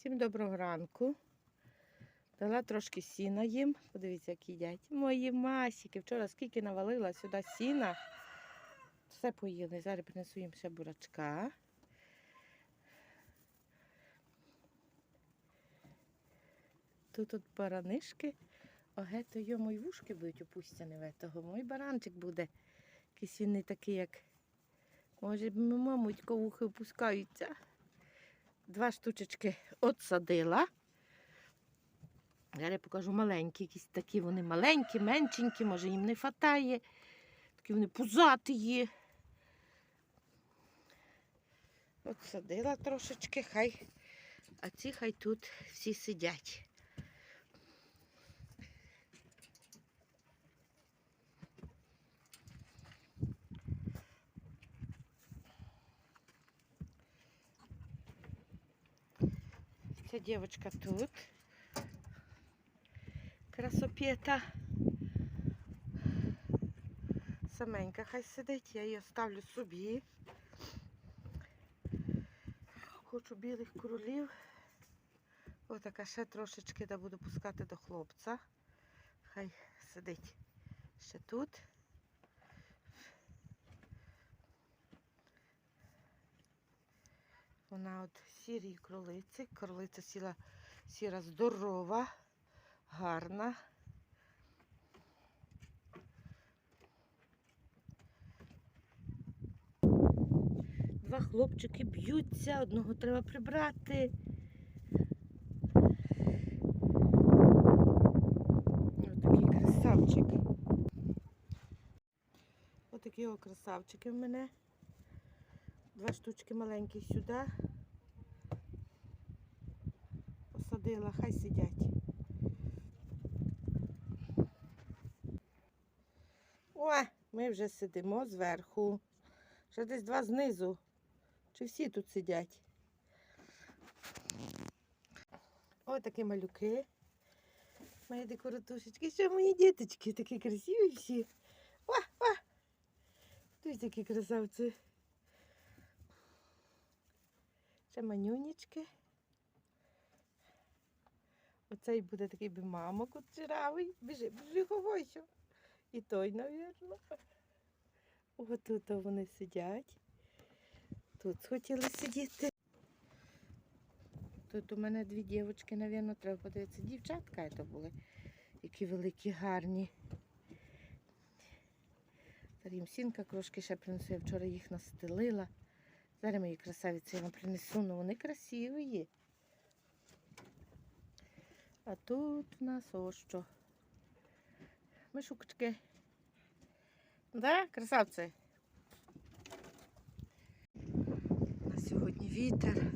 Всім доброго ранку. Дала трошки сіна їм. Подивіться, як їдять. Мої масіки. Вчора скільки навалила сюди сіна. Все поїли. Зараз принесу їм ще бурачка. Тут от баранишки. Оге, то йому й вушки будуть опустяні в того. Мой баранчик буде. Якийсь він не такий, як. Може, мамутько вухи опускаються. Два штучечки отсадила. Зараз я покажу маленькі, якісь такі вони маленькі, меншенькі, може їм не хватає. Такі вони пузаті є. Отсадила трошечки, хай, а ці хай тут всі сидять. Ця дівчинка тут. Красопєта. Саменька хай сидить, я її оставлю собі. Хочу білих королів. Отака ще трошечки да буду пускати до хлопця. Хай сидить ще тут. Вона от сірій кролиці. Кролиця сіла сіра здорова, гарна. Два хлопчики б'ються, одного треба прибрати. Отакий красавчик. Отакі красавчики в мене. Два штучки маленьких сюди. Посадила, хай сидять. О, ми вже сидимо зверху. Ще десь два знизу. Чи всі тут сидять? Ось такі малюки. Мої декоратушечки. Що мої діточки такі красиві всі. О, о! Дивіться, які красавці. Ще манюнічки. Оцей буде такий би мамок от чиравий. Біжи, біжи, ховайся. І той, навірно. Ось тут вони сидять. Тут хотіли сидіти. Тут у мене дві дівчатки, навірно, треба подивитися. Дівчатка це були, які великі, гарні. Зараз сінка трошки ще принесу. Я вчора їх настелила. Зараз мої красавиці я вам принесу, ну вони красиві. А тут в нас ось що. Мишукчики. Да, красавці? На сьогодні вітер.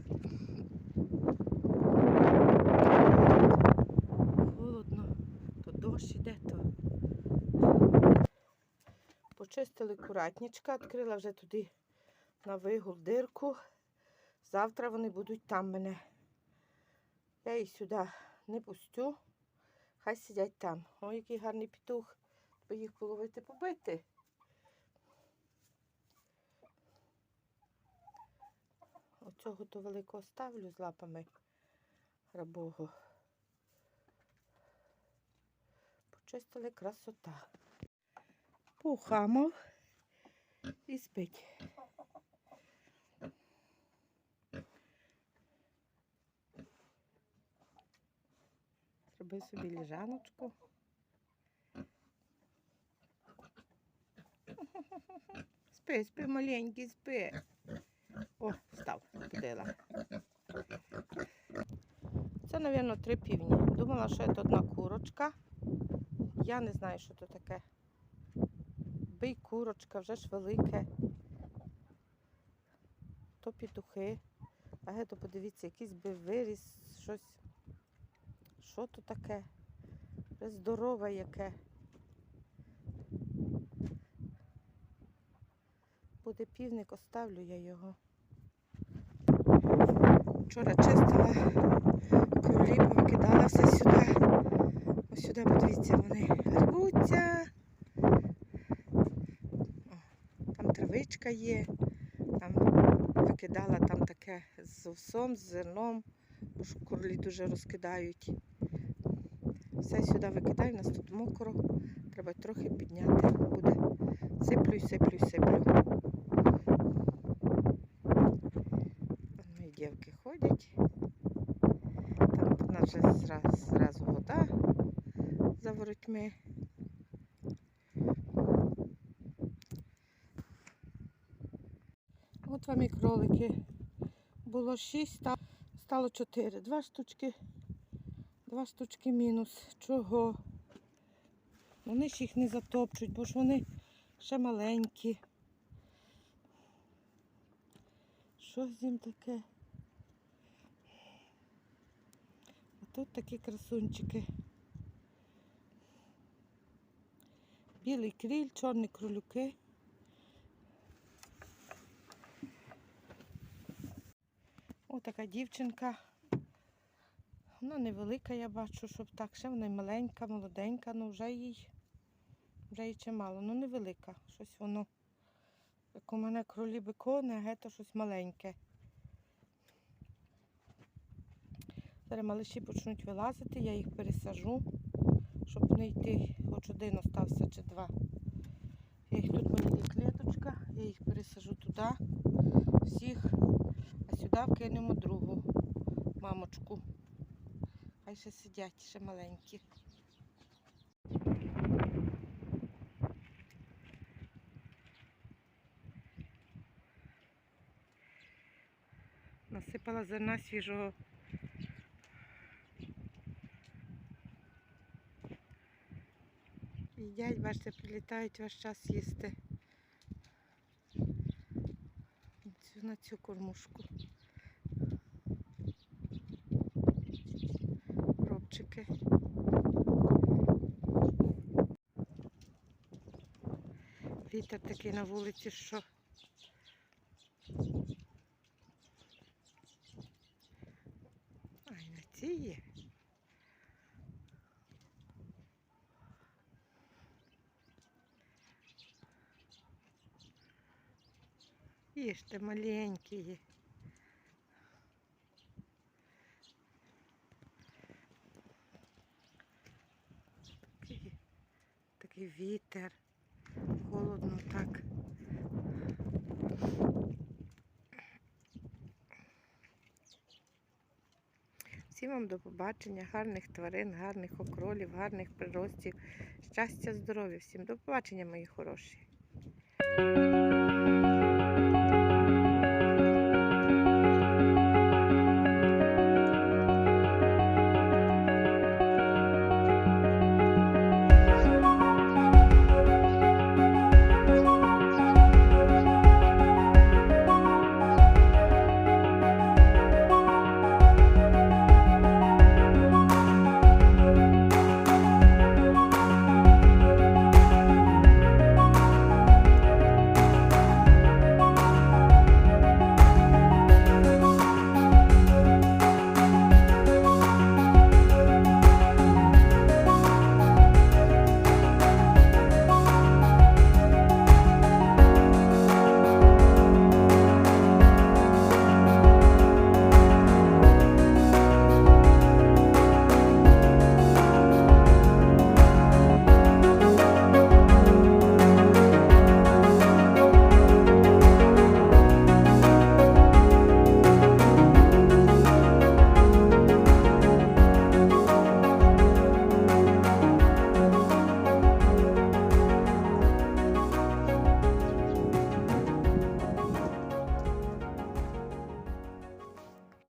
Холодно, то дощ іде, то. Почистили куратничка, відкрила вже туди на вигул дирку. Завтра вони будуть там мене. Я їх сюди не пустю. Хай сидять там. Ой, який гарний петух. Треба їх половити побити. Оцього то великого ставлю з лапами рабого. Почистили красота. Пухамов і спить. Зроби собі ліжаночку. Спи, спи, маленький, спи. О, став, подила. Це, мабуть, три півні. Думала, що це одна курочка. Я не знаю, що це таке. Бий курочка, вже ж велике. То петухи. А гето, подивіться, якийсь би виріс, щось. Що то таке? Здорове яке. Буде півник, оставлю я його. Вчора чистила кролі, повикидала все сюди. Ось сюди, подивіться, вони рвуться. Там травичка є, там викидала там таке з овсом, з зерном. бо ж курлі дуже розкидають. Все сюди викидаю, у нас тут мокро. Треба трохи підняти. Буде. Сиплю, сиплю, сиплю. Мої дівки ходять. Там в нас вже зразу, зразу вода за воротьми. От вам і кролики. Було 6, стало 4. Два штучки. Два штучки мінус. Чого? Вони ж їх не затопчуть, бо ж вони ще маленькі. Що з ним таке? А тут такі красунчики. Білий кріль, чорні кролюки. Ось така дівчинка. Вона невелика, я бачу, щоб так. Ще вона маленька, молоденька, ну вже їй вже їй чимало. Ну невелика. Щось воно, як у мене кролі бекони, а гето щось маленьке. Зараз малиші почнуть вилазити, я їх пересажу, щоб не йти, хоч один остався чи два. Я їх тут в мене є клеточка, я їх пересажу туди, всіх, а сюди вкинемо другу мамочку. Хай ще сидять, ще маленькі. Насипала зерна свіжого. Їдять, бачите, прилітають ваш час їсти. На цю кормушку. Вітер такий на вулиці, що. Ай, на ці є. Їжте маленькі є. Такий вітер. Холодно так. Всім вам до побачення, гарних тварин, гарних окролів, гарних приростів, щастя, здоров'я всім. До побачення, мої хороші.